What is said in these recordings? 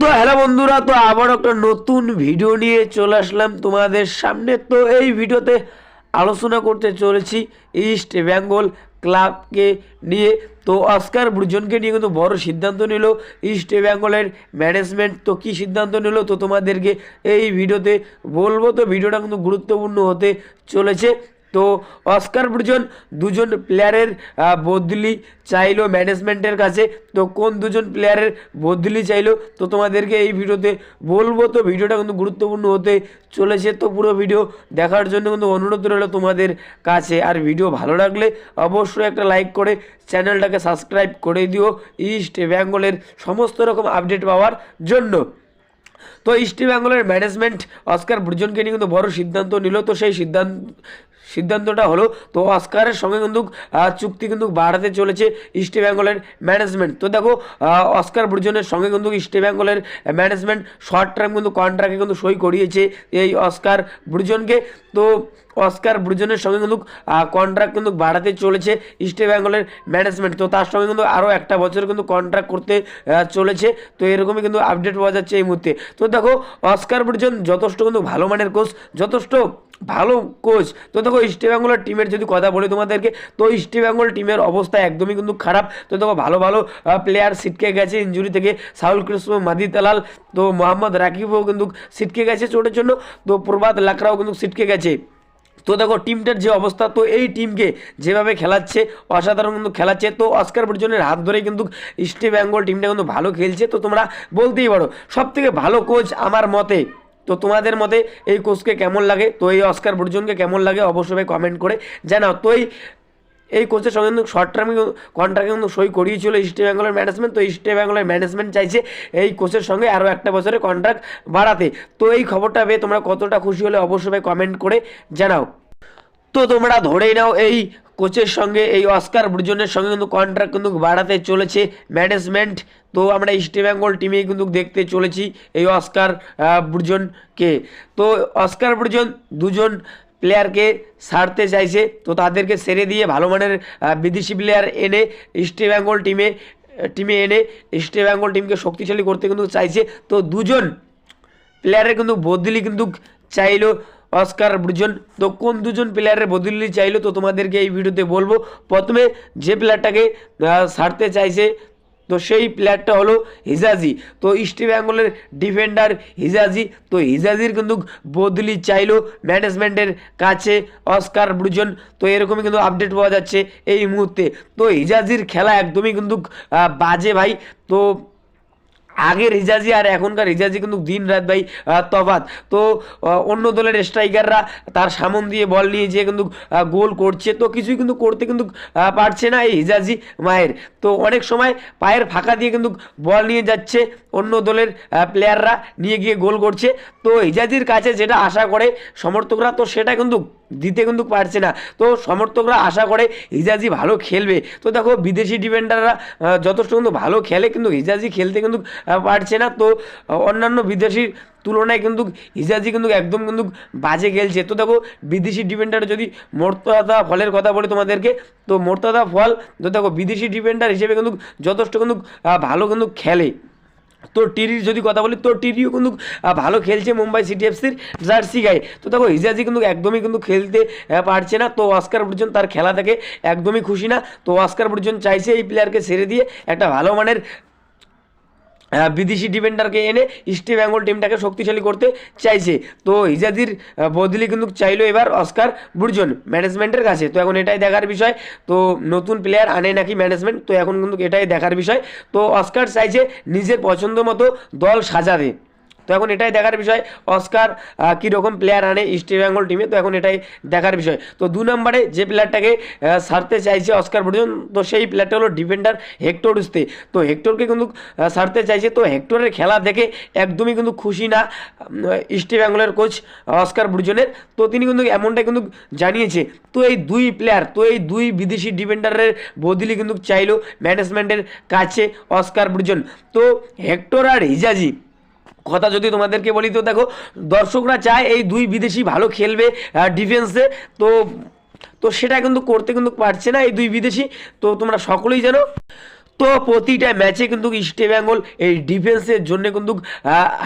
তো হ্যালো বন্ধুরা, তো আবার একটা নতুন ভিডিও নিয়ে চলে আসলাম তোমাদের সামনে। তো এই ভিডিওতে আলোচনা করতে চলেছি ইস্ট বেঙ্গল ক্লাবকে নিয়ে। তো অস্কার ব্রুজনকে নিয়ে কিন্তু বড় সিদ্ধান্ত নিল ইস্ট বেঙ্গলের ম্যানেজমেন্ট তো কী সিদ্ধান্ত নিল? তো তোমাদেরকে এই ভিডিওতে বলব। তো ভিডিওটা কিন্তু গুরুত্বপূর্ণ হতে চলেছে। তো অস্কার ব্রুজন দুজন প্লেয়ারের বদলি চাইলো ম্যানেজমেন্টের কাছে। তো কোন দুজন প্লেয়ারের বদলি চাইলো? তো তোমাদেরকে এই ভিডিওতে বলব। তো ভিডিওটা কিন্তু গুরুত্বপূর্ণ হতে চলেছে। তো পুরো ভিডিও দেখার জন্য কিন্তু অনুরোধ রইল তোমাদের কাছে। আর ভিডিও ভালো লাগলে অবশ্যই একটা লাইক করে চ্যানেলটাকে সাবস্ক্রাইব করে দিও। ইস্ট বেঙ্গলের সমস্ত রকম আপডেট পাওয়ার জন্য। তো ইস্ট বেঙ্গলের ম্যানেজমেন্ট অস্কার ব্রুজনকে নিয়ে কিন্তু বড় সিদ্ধান্ত নিল। তো সেই সিদ্ধান্ত সিদ্ধান্তটা হলো, তো অস্কারের সঙ্গে কিন্তু চুক্তি কিন্তু বাড়াতে চলেছে ইস্ট বেঙ্গলের ম্যানেজমেন্ট তো দেখো অস্কার ব্রুজনের সঙ্গে কিন্তু ইস্ট বেঙ্গলের ম্যানেজমেন্ট শর্ট টার্ম কিন্তু কন্ট্রাক্টে কিন্তু সই করিয়েছে এই অস্কার ব্রুজনকে। তো অস্কার ব্রুজনের সঙ্গে কিন্তু কন্ট্রাক্ট কিন্তু বাড়াতে চলেছে ইস্ট বেঙ্গলের ম্যানেজমেন্ট তো তার সঙ্গে কিন্তু আরও একটা বছর কিন্তু কন্ট্রাক্ট করতে চলেছে। তো এরকমই কিন্তু আপডেট পাওয়া যাচ্ছে এই মুহূর্তে। তো দেখো, অস্কার ব্রুজন যথেষ্ট কিন্তু ভালো মানের কোচ যথেষ্ট ভালো কোচ তো দেখো ইস্ট বেঙ্গলের টিমের যদি কথা বলি তোমাদেরকে, তো ইস্ট বেঙ্গল টিমের অবস্থা একদমই কিন্তু খারাপ। তো দেখো ভালো ভালো প্লেয়ার সিটকে গেছে ইঞ্জুরি থেকে। সাউল কৃষ্ণ, মাদি তালাল, তো মোহাম্মদ রাকিবও কিন্তু সিটকে গেছে চোটের জন্য। তো প্রভাত লাকড়াও কিন্তু সিটকে গেছে। তো দেখো টিমটার যে অবস্থা, তো এই টিমকে যেভাবে খেলাচ্ছে, অসাধারণ কিন্তু খেলাচ্ছে। তো অস্কার বর্জনের হাত ধরেই কিন্তু ইস্ট বেঙ্গল টিমটা কিন্তু ভালো খেলছে। তো তোমরা বলতেই পারো সব থেকে ভালো কোচ আমার মতে তো তোমাদের মতে এই কোচকে কেমন লাগে? তো এই অস্কার বর্জনকে কেমন লাগে? অবশ্যই কমেন্ট করে জানাও। তো এই এই কোচের সঙ্গে কিন্তু শর্ট টার্মে কন্ট্রাক্টে কিন্তু সই করিয়েছিল ইস্ট বেঙ্গলের ম্যানেজমেন্ট তো ইস্ট বেঙ্গলের ম্যানেজমেন্ট চাইছে এই কোচের সঙ্গে আরও একটা বছরের কন্ট্রাক্ট বাড়াতে। তো এই খবরটা পেয়ে তোমরা কতটা খুশি হলে অবশ্যই কমেন্ট করে জানাও। তো তোমরা ধরেই নাও এই কোচের সঙ্গে, এই অস্কার ব্রুজনের সঙ্গে কিন্তু কন্ট্রাক্ট কিন্তু বাড়াতে চলেছে ম্যানেজমেন্ট তো আমরা ইস্ট বেঙ্গল টিমে কিন্তু দেখতে চলেছি এই অস্কার ব্রুজনকে। তো অস্কার ব্রুজন দুজন প্লেয়ারকে সারতে চাইছে, তো তাদেরকে সেরে দিয়ে ভালো মানের বিদেশি প্লেয়ার এনে ইস্ট বেঙ্গল টিমে টিমে এনে ইস্ট বেঙ্গল টিমকে শক্তিশালী করতে কিন্তু চাইছে। তো দুজন প্লেয়ারের কিন্তু বদলি কিন্তু চাইলো। অস্কার ব্রুজন তো কোন দুজন প্লেয়ারের বদলি চাইলো তো তোমাদেরকে এই ভিডিওতে বলব। প্রথমে যে প্লেয়ারটাকে সারতে চাইছে, তো সেই প্লেয়ারটা হলো হিজাজি। তো ইস্ট বেঙ্গলের ডিফেন্ডার হিজাজি। তো হিজাজির কিন্তু বদলি চাইলো ম্যানেজমেন্টের কাছে অস্কার ব্রুজন তো এরকমই কিন্তু আপডেট পাওয়া যাচ্ছে এই মুহূর্তে। তো হিজাজির খেলা একদমই কিন্তু বাজে ভাই। তো আগের রিজাজি আর এখনকার রিজাজি কিন্তু দিন রাত ভাই তফাৎ। তো অন্য দলের স্ট্রাইকাররা তার সামন দিয়ে বল নিয়ে যে কিন্তু গোল করছে, তো কিছুই কিন্তু করতে কিন্তু পারছে না এই হিজাজি মায়ের। তো অনেক সময় পায়ের ফাঁকা দিয়ে কিন্তু বল নিয়ে যাচ্ছে অন্য দলের প্লেয়াররা নিয়ে গিয়ে গোল করছে। তো হিজাজির কাছে যেটা আশা করে সমর্থকরা, তো সেটা কিন্তু দিতে কিন্তু পারছে না। তো সমর্থকরা আশা করে হিজাজি ভালো খেলবে। তো দেখো বিদেশি ডিফেন্ডাররা যথেষ্ট কিন্তু ভালো খেলে, কিন্তু হিজাজি খেলতে কিন্তু পারছে না। তো অন্যান্য বিদেশির তুলনায় কিন্তু হিজাজি কিন্তু একদম কিন্তু বাজে খেলছে। তো দেখো বিদেশি ডিফেন্ডার যদি মোর্তাদা ফলের কথা বলি তোমাদেরকে, তো মোর্তাদা ফল, তো দেখো বিদেশি ডিফেন্ডার হিসেবে কিন্তু যথেষ্ট কিন্তু ভালো কিন্তু খেলে। তো টিরির যদি কথা বলি, তোর টিরিও কিন্তু ভালো খেলছে মুম্বাই সিটি এফসির জার্সি গায়ে। তো দেখো হিজাজি কিন্তু একদমই কিন্তু খেলতে পারছে না। তো অস্কার পর্যন্ত তার খেলা থেকে একদমই খুশি না। তো অস্কার পর্যন্ত চাইছে এই প্লেয়ারকে ছেড়ে দিয়ে একটা ভালো মানের বিদেশি ডিফেন্ডারকে এনে ইস্ট বেঙ্গল টিমটাকে শক্তিশালী করতে চাইছে। তো ইজাদির বদলি কিন্তু চাইলো এবার অস্কার বুর্জন ম্যানেজমেন্টের কাছে। তো এখন এটাই দেখার বিষয়। তো নতুন প্লেয়ার আনে নাকি ম্যানেজমেন্ট তো এখন কিন্তু এটাই দেখার বিষয়। তো অস্কার চাইছে নিজের পছন্দ মতো দল সাজাতে। তো এখন এটাই দেখার বিষয়, অস্কার কীরকম প্লেয়ার আনে ইস্ট বেঙ্গল টিমে তো এখন এটাই দেখার বিষয়। তো দু নম্বরে যে প্লেয়ারটাকে সারতে চাইছে অস্কার ব্রুজন তো সেই প্লেয়ারটা হলো ডিফেন্ডার হেক্টর উস্তে। তো হেক্টরকে কিন্তু সারতে চাইছে, তো হেক্টরের খেলা দেখে একদমই কিন্তু খুশি না ইস্ট বেঙ্গলের কোচ অস্কার ব্রুজনের তো তিনি কিন্তু এমনটাই কিন্তু জানিয়েছে, তো এই দুই প্লেয়ার তো এই দুই বিদেশি ডিফেন্ডারের বদলি কিন্তু চাইলো ম্যানেজমেন্টের কাছে অস্কার ব্রুজন তো হেক্টর আর হিজাজি কথা যদি তোমাদেরকে বলি, তো দেখো, দর্শকরা চায় এই দুই বিদেশি ভালো খেলবে ডিফেন্সে তো তো সেটা কিন্তু করতে কিন্তু পারছে না এই দুই বিদেশি। তো তোমরা সকলেই জানো তো প্রতিটা ম্যাচে কিন্তু ইস্ট বেঙ্গল এই ডিফেন্সের জন্য কিন্তু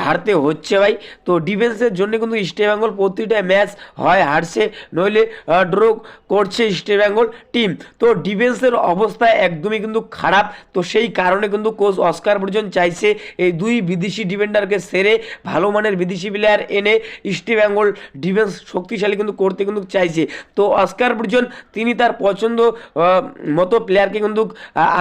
হারতে হচ্ছে ভাই। তো ডিফেন্সের জন্য কিন্তু ইস্ট বেঙ্গল প্রতিটা ম্যাচ হয়, হারছে। নইলে ড্র করছে ইস্ট বেঙ্গল টিম তো ডিফেন্সের অবস্থা একদমই কিন্তু খারাপ। তো সেই কারণে কিন্তু কোচ অস্কার পর্যন্ত চাইছে এই দুই বিদেশি ডিফেন্ডারকে সেরে, ভালো মানের বিদেশি প্লেয়ার এনে ইস্ট বেঙ্গল ডিফেন্স শক্তিশালী কিন্তু করতে কিন্তু চাইছে। তো অস্কার পর্যন্ত তিনি তার পছন্দ মতো প্লেয়ারকে কিন্তু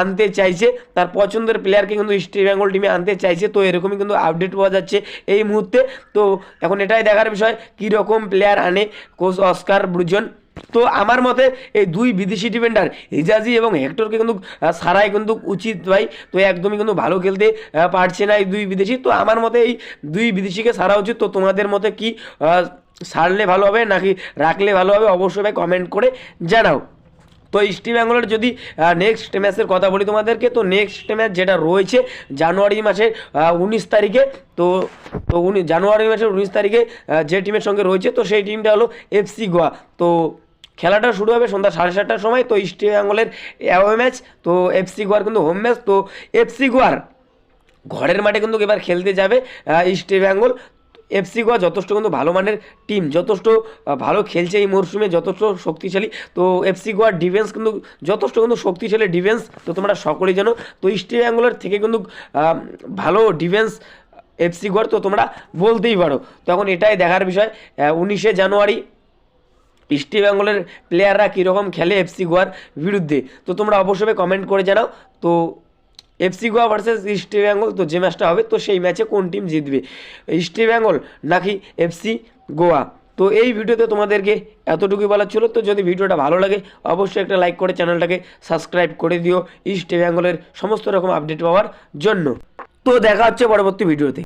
আনতে চাইছে। তার পছন্দের প্লেয়ারকে কিন্তু ইস্ট বেঙ্গল টিমে আনতে চাইছে। তো এরকমই কিন্তু আপডেট পাওয়া যাচ্ছে এই মুহূর্তে। তো এখন এটাই দেখার বিষয় কী রকম প্লেয়ার আনে কোচ অস্কার ব্রুজন। তো আমার মতে এই দুই বিদেশি ডিফেন্ডার হিজাজি এবং হেক্টরকে কিন্তু সারাই কিন্তু উচিত ভাই। তো একদমই কিন্তু ভালো খেলতে পারছে না এই দুই বিদেশি। তো আমার মতে এই দুই বিদেশিকে সারা উচিত। তো তোমাদের মতে কি সারলে ভালো হবে নাকি রাখলে ভালো হবে? অবশ্যই ভাই কমেন্ট করে জানাও। তো ইস্ট বেঙ্গলের যদি নেক্সট ম্যাচের কথা বলি তোমাদেরকে, তো নেক্সট ম্যাচ যেটা রয়েছে জানুয়ারি মাসের উনিশ তারিখে, তো তো উনি জানুয়ারি মাসের উনিশ তারিখে যে টিমের সঙ্গে রয়েছে, তো সেই টিমটা হলো এফসি গোয়া তো খেলাটা শুরু হবে সন্ধ্যা সাড়ে সাতটার সময়, তো ইস্ট বেঙ্গলের অ্যাওয়ে ম্যাচ তো এফসি গোয়ার কিন্তু হোম ম্যাচ তো এফসি গোয়ার ঘরের মাঠে কিন্তু এবার খেলতে যাবে ইস্ট বেঙ্গল এফসি গোয়া যথেষ্ট কিন্তু ভালো মানের টিম যথেষ্ট ভালো খেলছে এই মরশুমে যথেষ্ট শক্তিশালী। তো এফসি গোয়ার ডিফেন্স কিন্তু যথেষ্ট কিন্তু শক্তিশালী ডিফেন্স তো তোমরা সকলেই জানো। তো ইস্ট বেঙ্গলের থেকে কিন্তু ভালো ডিফেন্স এফসি গোয়ার, তো তোমরা বলতেই পারো। তখন এটাই দেখার বিষয় উনিশে জানুয়ারি ইস্ট বেঙ্গলের প্লেয়াররা কীরকম খেলে এফসি গোয়ার বিরুদ্ধে? তো তোমরা অবশ্যই কমেন্ট করে জানাও। তো FC Goa versus east Bengal তো যে ম্যাচটা হবে, তো সেই ম্যাচে কোন টিম জিতবে? ইস্ট বেঙ্গল নাকি এফসি গোয়া তো এই ভিডিওতে তোমাদেরকে এতটুকুই বলার ছিল। তো যদি ভিডিওটা ভালো লাগে, অবশ্যই একটা লাইক করে চ্যানেলটাকে সাবস্ক্রাইব করে দিও। ইস্ট বেঙ্গলের সমস্ত রকম আপডেট পাওয়ার জন্য। তো দেখা হচ্ছে পরবর্তী ভিডিওতে।